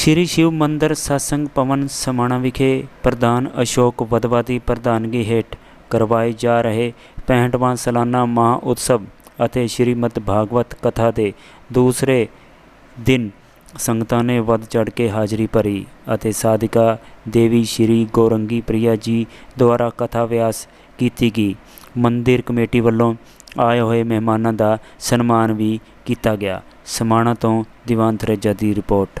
ਸ਼੍ਰੀ ਸ਼ਿਵ ਮੰਦਰ ਸਤਸੰਗ ਭਵਨ ਸਮਾਣਾ ਵਿਖੇ ਪ੍ਰਧਾਨ ਅਸ਼ੋਕ ਵਦਵਾ ਦੀ ਪ੍ਰਧਾਨਗੀ ਹੇਠ ਕਰਵਾਏ ਜਾ ਰਹੇ 65ਵਾਂ ਸਾਲਾਨਾ ਮਹਾ ਉਤਸਵ ਅਤੇ ਸ਼੍ਰੀਮਦ ਭਾਗਵਤ ਕਥਾ ਦੇ ਦੂਸਰੇ ਦਿਨ ਸੰਗਤਾਂ ਨੇ ਵੱਧ ਚੜ ਕੇ ਹਾਜ਼ਰੀ ਭਰੀ ਅਤੇ ਸਾਧਿਕਾ ਦੇਵੀ ਸ਼੍ਰੀ ਗੌਰੰਗੀ ਪ੍ਰਿਆ ਜੀ ਦੁਆਰਾ ਕਥਾ ਵਿਆਸ ਕੀਤੀ ਗਈ। ਮੰਦਿਰ ਕਮੇਟੀ ਵੱਲੋਂ ਆਏ ਹੋਏ ਮਹਿਮਾਨਾਂ ਦਾ ਸਨਮਾਨ ਵੀ ਕੀਤਾ ਗਿਆ। ਸਮਾਣਾ ਤੋਂ ਦੀਵਾਨ ਥਰੇਜਾ ਦੀ ਰਿਪੋਰਟ।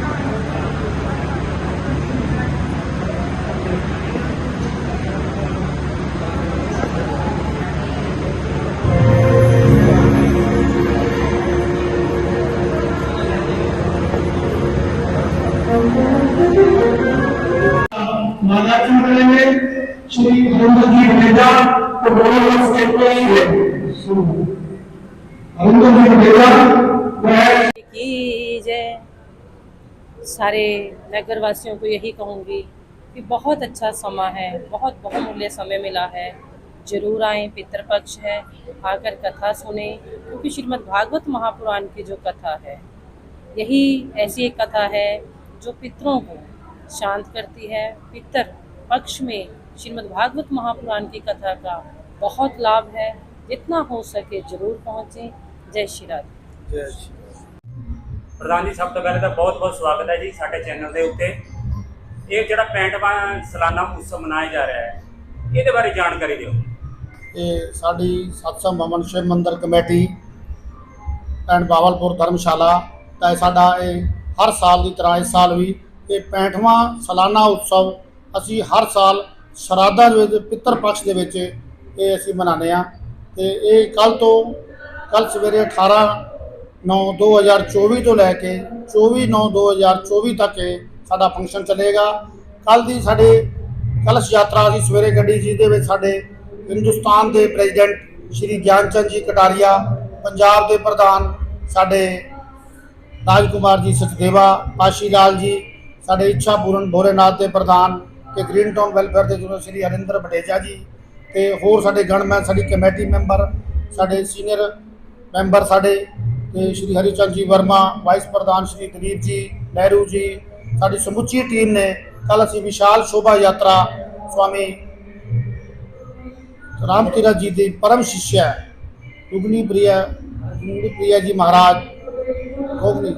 सारे नगर वासियों को यही कहूँगी कि बहुत अच्छा समा है, बहुत बहुमूल्य समय मिला है। ज़रूर आएँ, पितृपक्ष है, आकर कथा सुने, क्योंकि श्रीमद् भागवत महापुराण की जो कथा है, यही ऐसी एक कथा है जो पितरों को शांत करती है। पितर पक्ष में श्रीमद् भागवत महापुराण की कथा का बहुत लाभ है जितना हो सके जरूर पहुँचें जय श्री राधे ਪ੍ਰਧਾਨ ਜੀ ਸਭ ਤੋਂ ਪਹਿਲੇ ਤਾਂ ਬਹੁਤ-ਬਹੁਤ ਸਵਾਗਤ ਹੈ ਜੀ ਸਾਡੇ ਚੈਨਲ ਦੇ ਉੱਤੇ ਇਹ ਜਿਹੜਾ 65ਵਾਂ ਸਾਲਾਨਾ ਉਤਸਵ ਮਨਾਇਆ ਜਾ ਰਿਹਾ ਹੈ ਇਹਦੇ ਬਾਰੇ ਜਾਣਕਾਰੀ ਦਿਓ ਇਹ ਸਾਡੀ ਸਤਸੰਗ ਭਵਨ ਸ਼ਿਵ ਮੰਦਰ ਕਮੇਟੀ ਐਂਡ ਬਾਵਲਪੁਰ ਧਰਮਸ਼ਾਲਾ ਤਾਂ ਇਹ ਸਾਡਾ ਇਹ ਹਰ ਸਾਲ ਦੀ ਤਰ੍ਹਾਂ ਇਸ ਸਾਲ ਵੀ ਇਹ 65ਵਾਂ ਸਾਲਾਨਾ ਉਤਸਵ ਅਸੀਂ ਹਰ ਸਾਲ ਸ਼ਰਾਧਾ ਦੇ ਵਿੱਚ ਪਿੱਤਰ ਪਕਸ਼ ਦੇ ਵਿੱਚ ਇਹ ਅਸੀਂ ਮਨਾਉਂਦੇ ਆ ਤੇ ਇਹ ਕੱਲ ਤੋਂ ਕੱਲ ਸਵੇਰੇ 18 9 2024 ਤੋਂ ਲੈ ਕੇ 24 9 2024 ਤੱਕ ਇਹ ਸਾਡਾ ਫੰਕਸ਼ਨ ਚੱਲੇਗਾ। ਕੱਲ ਦੀ ਸਾਡੇ ਕਲਸ਼ ਯਾਤਰਾ ਅਸੀਂ ਸਵੇਰੇ ਕੱਢੀ ਜਿਹਦੇ ਵਿੱਚ ਸਾਡੇ ਹਿੰਦੁਸਤਾਨ ਦੇ ਪ੍ਰੈਜ਼ੀਡੈਂਟ ਸ਼੍ਰੀ ਗਿਆਨਚੰਦ ਜੀ ਕਟਾਰੀਆ, ਪੰਜਾਬ ਦੇ ਪ੍ਰਧਾਨ ਸਾਡੇ ਰਾਜਕੁਮਾਰ ਜੀ ਸਚਦੇਵਾ ਆਸ਼ੀ ਲਾਲ ਜੀ, ਸਾਡੇ ਇੱਛਾ ਪੂਰਨ ਭੋਲੇਨਾਥ ਦੇ ਪ੍ਰਧਾਨ ਤੇ ਗ੍ਰੀਨ ਟਾਊਨ ਵੈਲਫੇਅਰ ਦੇ ਜਨਰਲ ਸ਼੍ਰੀ ਹਰਿੰਦਰ ਬਟੇਜਾ ਜੀ ਤੇ ਹੋਰ ਸਾਡੇ ਗਣਮੈਨ ਸਾਡੀ ਕਮੇਟੀ ਮੈਂਬਰ, ਸਾਡੇ ਸੀਨੀਅਰ ਮੈਂਬਰ ਸਾਡੇ ਤੇ ਸ਼੍ਰੀ ਹਰੀਚੰਦ ਜੀ ਵਰਮਾ, ਵਾਈਸ ਪ੍ਰਧਾਨ ਸ਼੍ਰੀ ਦਲੀਪ ਜੀ, ਨਹਿਰੂ ਜੀ, ਸਾਡੀ ਸਮੁੱਚੀ ਟੀਮ ਨੇ ਕੱਲ ਅਸੀਂ ਵਿਸ਼ਾਲ ਸ਼ੋਭਾ ਯਾਤਰਾ ਸਵਾਮੀ ਰਾਮ ਤੀਰਥ ਜੀ ਦੀ ਪਰਮ ਸ਼ਿਸ਼ਿਆ ਰੁਗਨੀ ਪ੍ਰਿਆ ਰੁਗਨੀ ਪ੍ਰਿਆ ਜੀ ਮਹਾਰਾਜ ਰੁਗਨੀ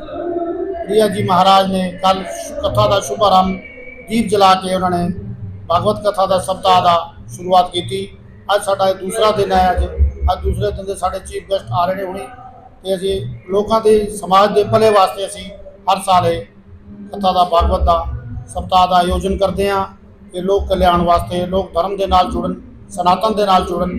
ਪ੍ਰਿਆ ਜੀ ਮਹਾਰਾਜ ਨੇ ਕੱਲ ਕਥਾ ਦਾ ਸ਼ੁਭਾਰੰਭ ਦੀਪ ਜਲਾ ਕੇ ਉਹਨਾਂ ਨੇ, ਭਾਗਵਤ ਕਥਾ ਦਾ ਸਪਤਾਹ ਦਾ ਸ਼ੁਰੂਆਤ ਕੀਤੀ। ਅੱਜ ਸਾਡਾ ਇਹ ਦੂਸਰਾ ਦਿਨ ਹੈ ਅੱਜ। ਅੱਜ ਦੂਸਰੇ ਦਿਨ ਦੇ ਸਾਡੇ ਚੀਫ ਗੈਸਟ ਆ ਰਹੇ ਨੇ ਹੁਣੀ। ਤੇ ਅਸੀਂ ਲੋਕਾਂ ਦੇ ਸਮਾਜ ਦੇ ਭਲੇ ਵਾਸਤੇ ਅਸੀਂ ਹਰ ਸਾਲ ਇਹ ਕਥਾ ਦਾ ਭਾਗਵਤ ਦਾ ਸਪਤਾਹ ਦਾ ਆਯੋਜਨ ਕਰਦੇ ਹਾਂ। ਕਿ ਲੋਕ ਕਲਿਆਣ ਵਾਸਤੇ ਲੋਕ ਧਰਮ ਦੇ ਨਾਲ ਜੁੜਨ ਸਨਾਤਨ ਦੇ ਨਾਲ ਜੁੜਨ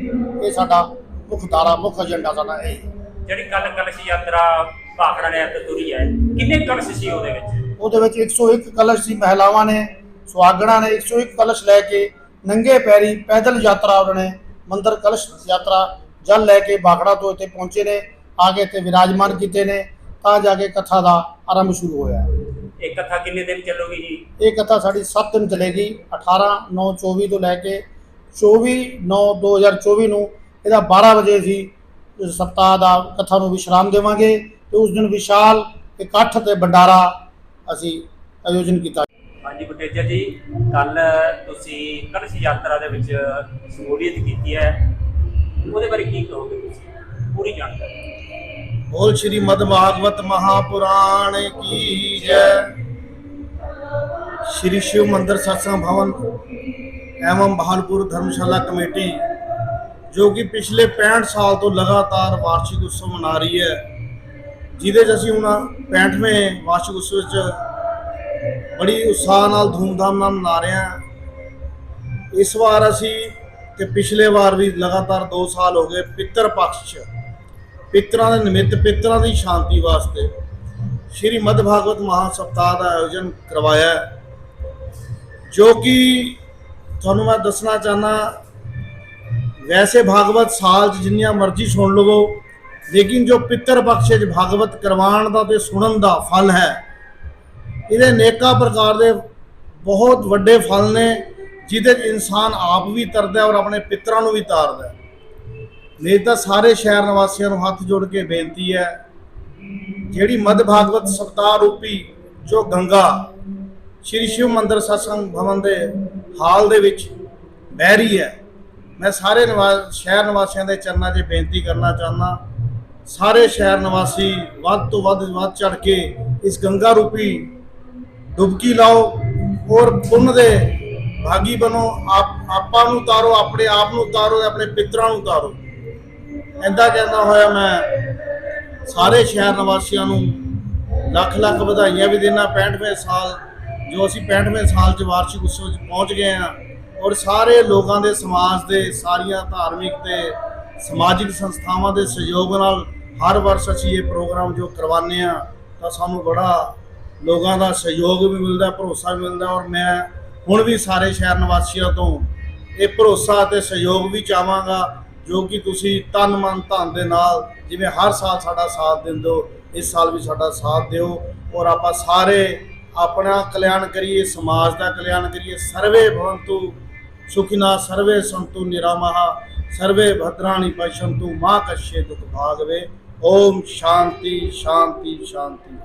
ਇਹ ਸਾਡਾ ਮੁੱਖ ਧਾਰਾ ਮੁੱਖ ਏਜੰਡਾ ਸਾਡਾ ਇਹ। ਹੈ ਜਿਹੜੀ ਕੱਲ ਕਲਸ਼ ਯਾਤਰਾ ਭਾਖੜਾ ਨੇ ਤੇ ਤੁਰੀ ਹੈ ਕਿੰਨੇ ਕਲਸ਼ ਸੀ ਉਹਦੇ ਵਿੱਚ? ਉਹਦੇ ਵਿੱਚ 101 ਕਲਸ਼ ਸੀ ਮਹਿਲਾਵਾਂ ਨੇ ਸੁਹਾਗਣਾ ਨੇ 101 ਕਲਸ਼ ਲੈ ਕੇ ਨੰਗੇ ਪੈਰੀ ਪੈਦਲ ਯਾਤਰਾ ਉਹਨਾਂ ਨੇ ਮੰਦਰ ਕਲਸ਼ ਯਾਤਰਾ ਜਲ ਲੈ ਕੇ ਬਾਖੜਾ ਤੋਂ ਇੱਥੇ ਪਹੁੰਚੇ ਨੇ ਆ ਕੇ ਇੱਥੇ ਵਿਰਾਜਮਾਨ ਕੀਤੇ ਨੇ ਤਾਂ ਜਾ ਕੇ ਕਥਾ ਦਾ ਆਰੰਭ ਸ਼ੁਰੂ ਹੋਇਆ ਇਹ ਕਥਾ ਕਿੰਨੇ ਦਿਨ ਚੱਲੂਗੀ ਜੀ? ਇਹ ਕਥਾ ਸਾਡੀ 7 ਦਿਨ ਚੱਲੇਗੀ 18 9 24 ਤੋਂ ਲੈ ਕੇ 24 9 2024 ਨੂੰ ਇਹਦਾ 12 ਵਜੇ ਇਸ ਸਪਤਾਹ ਦਾ ਕਥਾ ਨੂੰ ਵਿਸ਼ਰਾਮ ਦੇਵਾਂਗੇ ਤੇ ਉਸ ਦਿਨ ਵਿਸ਼ਾਲ ਇਕੱਠ ਤੇ ਭੰਡਾਰਾ ਅਸੀਂ ਆਯੋਜਨ ਕੀਤਾ ਹਾਂਜੀ ਬਟੇਜਾ ਜੀ ਕੱਲ ਤੁਸੀਂ ਕਲਸ਼ ਯਾਤਰਾ ਦੇ ਵਿੱਚ ਸ਼ਮੂਲੀਅਤ ਕੀਤੀ ਹੈ ਉਹਦੇ ਬਾਰੇ ਕੀ ਕਹੋਗੇ ਤੁਸੀਂ ਪੂਰੀ ਜਾਣਕਾਰੀ बोल श्रीमद भागवत महापुराण की जय श्री शिव मंदिर सत्संग भवन एवं बहालपुर धर्मशाला कमेटी ਜੋ ਕਿ ਪਿਛਲੇ 65 ਸਾਲ ਤੋਂ ਲਗਾਤਾਰ ਵਾਰਸ਼ਿਕ ਉਤਸਵ ਮਨਾ ਰਹੀ ਹੈ ਜਿਹਦੇ 'ਚ ਅਸੀਂ ਹੁਣ 65ਵੇਂ ਵਾਰਸ਼ਿਕ ਉਤਸਵ 'ਚ ਬੜੀ ਉਤਸ਼ਾਹ ਨਾਲ, ਧੂਮਧਾਮ ਨਾਲ ਮਨਾ ਰਹੇ ਹਾਂ। ਇਸ ਵਾਰ ਅਸੀਂ ਤੇ ਪਿਛਲੇ ਵਾਰ ਵੀ ਲਗਾਤਾਰ 2 ਸਾਲ ਹੋ ਗਏ ਪਿੱਤਰ ਪਕਸ਼ 'ਚ। ਪਿੱਤਰਾਂ ਦੇ ਨਿਮਿਤ, ਪਿੱਤਰਾਂ ਦੀ ਸ਼ਾਂਤੀ ਵਾਸਤੇ ਸ਼੍ਰੀ ਮਦ ਭਾਗਵਤ ਮਹਾ ਸਪਤਾਹ ਦਾ ਆਯੋਜਨ ਕਰਵਾਇਆ ਜੋ ਕਿ ਤੁਹਾਨੂੰ ਮੈਂ ਦੱਸਣਾ ਚਾਹਨਾ ਵੈਸੇ ਭਾਗਵਤ ਸਾਲ 'ਚ ਜਿੰਨੀਆਂ ਮਰਜ਼ੀ ਸੁਣ ਲਵੋ, ਲੇਕਿਨ ਜੋ ਪਿੱਤਰ ਪਕਸ਼ 'ਚ ਭਾਗਵਤ ਕਰਵਾਉਣ ਦਾ ਤੇ ਸੁਣਨ ਦਾ ਫਲ ਹੈ ਇਹਦੇ ਨੇਕਾਂ ਪ੍ਰਕਾਰ ਦੇ ਬਹੁਤ ਵੱਡੇ ਫਲ ਨੇ, ਜਿਹਦੇ 'ਚ ਇਨਸਾਨ ਆਪ ਵੀ ਤਰਦਾ ਔਰ ਆਪਣੇ ਪਿੱਤਰਾਂ ਨੂੰ ਵੀ ਤਾਰਦਾ ਨਹੀਂ ਤਾਂ ਸਾਰੇ ਸ਼ਹਿਰ ਨਿਵਾਸੀਆਂ ਨੂੰ ਹੱਥ ਜੋੜ ਕੇ ਬੇਨਤੀ ਹੈ, ਜਿਹੜੀ ਮਦ ਭਾਗਵਤ ਸਪਤਾਹ ਰੂਪੀ, ਜੋ ਗੰਗਾ, ਸ਼੍ਰੀ ਸ਼ਿਵ ਮੰਦਰ ਸਤਸੰਗ ਭਵਨ ਦੇ ਹਾਲ ਦੇ ਵਿੱਚ ਬਹਿ ਰਹੀ ਹੈ, ਮੈਂ ਸਾਰੇ ਨਿਵਾਸ ਸ਼ਹਿਰ ਨਿਵਾਸੀਆਂ ਦੇ ਚਰਨਾਂ 'ਚ ਬੇਨਤੀ ਕਰਨਾ ਚਾਹੁੰਦਾ ਸਾਰੇ ਸ਼ਹਿਰ ਨਿਵਾਸੀ ਵੱਧ ਤੋਂ ਵੱਧ ਵੱਧ ਚੜ ਕੇ ਇਸ ਗੰਗਾ ਰੂਪੀ ਡੁਬਕੀ ਲਾਓ ਔਰ ਪੁੰਨ ਦੇ ਭਾਗੀ ਬਣੋ, ਆਪ, ਆਪਾਂ ਨੂੰ ਤਾਰੋ ਆਪਣੇ ਆਪ ਨੂੰ ਤਾਰੋ ਆਪਣੇ ਪਿੱਤਰਾਂ ਨੂੰ ਉਤਾਰੋ। ਐਂਦਾ ਕਹਿੰਦਾ ਹੋਇਆ ਮੈਂ, ਸਾਰੇ ਸ਼ਹਿਰ ਨਿਵਾਸੀਆਂ ਨੂੰ ਲੱਖ ਲੱਖ ਵਧਾਈਆਂ ਵੀ ਦੇਣਾ 65ਵੇਂ ਸਾਲ, ਜੋ ਅਸੀਂ 65ਵੇਂ ਸਾਲ ਚ ਵਾਰਸ਼ਿਕ ਉਤਸਵ ਚ ਪਹੁੰਚ ਗਏ ਹਾਂ, ਔਰ ਸਾਰੇ ਲੋਕਾਂ ਦੇ ਸਮਾਜ ਦੇ, ਸਾਰੀਆਂ ਧਾਰਮਿਕ ਤੇ ਸਮਾਜਿਕ ਸੰਸਥਾਵਾਂ ਦੇ ਸਹਿਯੋਗ ਨਾਲ ਹਰ ਵਰਸ਼ ਅਸੀਂ ਇਹ ਪ੍ਰੋਗਰਾਮ ਜੋ ਕਰਵਾਉਂਦੇ ਆ ਤਾਂ ਸਾਨੂੰ ਬੜਾ ਲੋਕਾਂ ਦਾ ਸਹਿਯੋਗ ਵੀ ਮਿਲਦਾ, ਭਰੋਸਾ ਵੀ ਮਿਲਦਾ ਔਰ ਮੈਂ ਹੁਣ ਵੀ ਸਾਰੇ ਸ਼ਹਿਰ ਨਿਵਾਸੀਆਂ ਤੋਂ ਇਹ ਭਰੋਸਾ ਅਤੇ ਸਹਿਯੋਗ ਵੀ ਚਾਹਾਂਗਾ, ਜੋ ਕਿ ਤੁਸੀਂ ਤਨ ਮਨ ਧਨ ਦੇ ਨਾਲ ਜਿਵੇਂ ਹਰ ਸਾਲ ਸਾਡਾ ਸਾਥ ਦਿੰਦੇ ਹੋ, ਇਸ ਸਾਲ ਵੀ ਸਾਡਾ ਸਾਥ ਦਿਓ ਔਰ ਆਪਾਂ ਸਾਰੇ ਆਪਣਾ ਕਲਿਆਣ ਕਰੀਏ, ਸਮਾਜ ਦਾ ਕਲਿਆਣ ਕਰੀਏ। ਸਰਵੇ ਭਵੰਤੂ ਸੁਖਿਨਾ, ਸਰਵੇ ਸੰਤੂ ਨਿਰਾਮਹ, ਸਰਵੇ ਭਦਰਾਣੀ ਪਸ਼ੰਤੂ ਮਾ ਕਸ਼ੇ ਦੁਖ ਭਾਗਵੇ। ਓਮ ਸ਼ਾਂਤੀ ਸ਼ਾਂਤੀ ਸ਼ਾਂਤੀ।